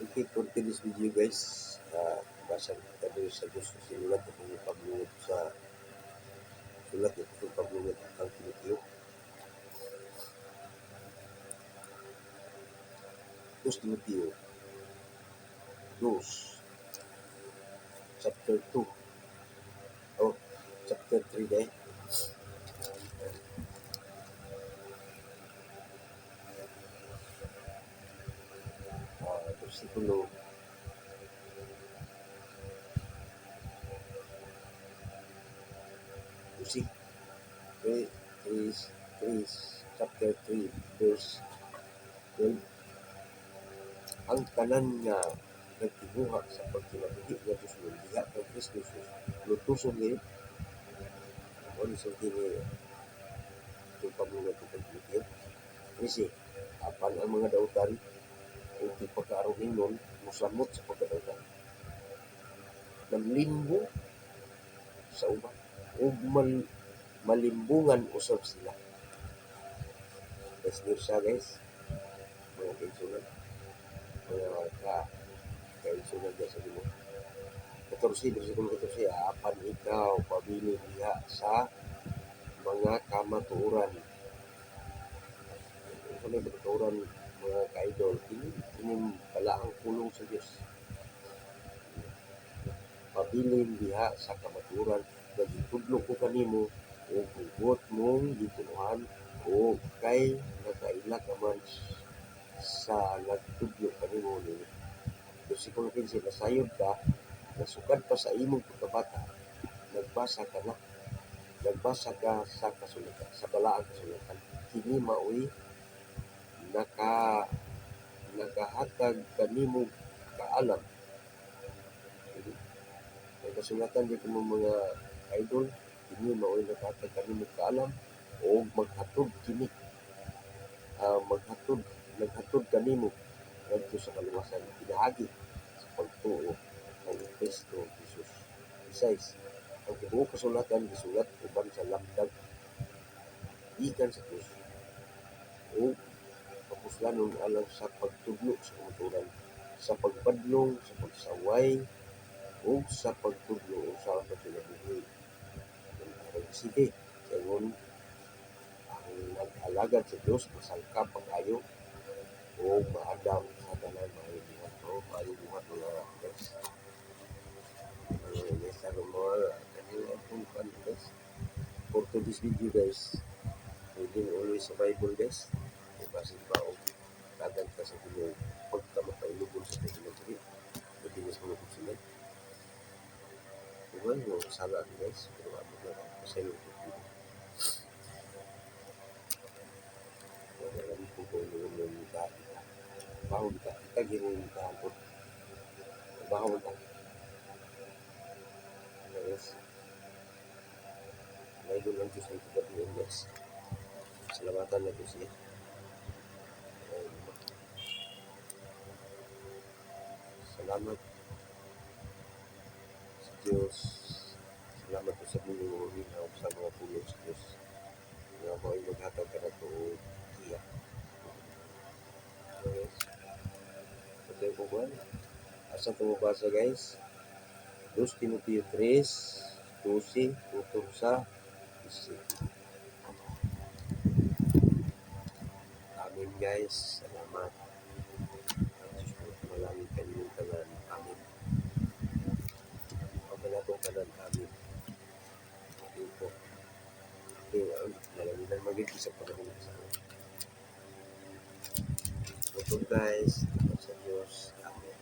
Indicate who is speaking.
Speaker 1: Okay, for today's video guys, uh, basa kita dito sa gusto sinulat ko yung paglunod sa sulat ko yung paglunod ang Timoteo. Dos Timoteo 2 chapter 2 oh chapter 3 deh versikulo Musik 3, 3, 3, chapter 3, verse 12. Ang tanan nga nagtibuha sa pagkinabuhi nga Diyos diha kang Kristo Jesus, ni ano sa kini itong pamungat ng pagkinabuhi. Kasi, apan ang mga dautan, kung di pagkaarong nun, musamot sa pagkadautan. Namlimbo sa uban. O mal, malimbungan usab sila. Guys, siya guys. Mga kainsunan. Mga ka kainsunan guys sa mo. 14, versikulo 14, apan ikaw pabili diha sa mga kamaturan. Ano may kamaturan mga ka-idol? Ini, ini pala ang pulong sa Diyos. Pabilin diha sa kamaturan nga gitudlo ko kanimo o hugot mong gitunuhan o kay nakaila ka man sa nagtudlo kanimo ni Versikulo 15, nasayod ka, nasukad pa sa imong pagkabata, nagbasa ka na, nagbasa ka sa kasulatan, sa balaang kasulatan, kini maoy naka nakahatag kanimo kaalam. Ang kasulatan dito mo mga idol, kini maoy nakahatag kanimo kaalam o maghatod kini ah, maghatod naghatod kanimo ngadto sa kaluwasan pinaagi sa pagtuo ng Kristo Jesus. Besides, ang tibuok kasulatan gisulat uban sa lamdag ikan sa Diyos o kapuslanon alang sa pagtudlo sa kamaturan sa pagpadlong, sa pagsaway o sa pagtudlo o sa pagkinabuhi. Ang arang sige, kayon ang nag-alagad sa Diyos, masangkap ang ayo o maadam sa tanan maayo buhat o maayo buhat mga guys. Ang guys, ano mo, kanila pong kan guys. For today's video guys, reading always sa Bible guys. Ibasin pa o kagad ka sa Ginoo pagka makailubon sa pagkinabuhi. Matinis mo kung sila. Diba, yung sala guys, pero ano na, pasaylo ko dito. Wala lang po kung yung yung dati ka. Bahon ka, kita gini ka po. Bahon ka. Guys, may doon lang Diyos ang tugat mo guys. Salamatan na po siya. Salamat sa Diyos. Salamat po sa buong linaw sa mga pulong sa Diyos. Nga mo iya. Yes. Ito yung kukuhan. Asa ito mabasa guys? 2 Timoteo 3, 12, tutur sa 17. Amin guys. Malangin na magiging sa panahon sa amin. Ito guys. Salamat sa Diyos. Amen.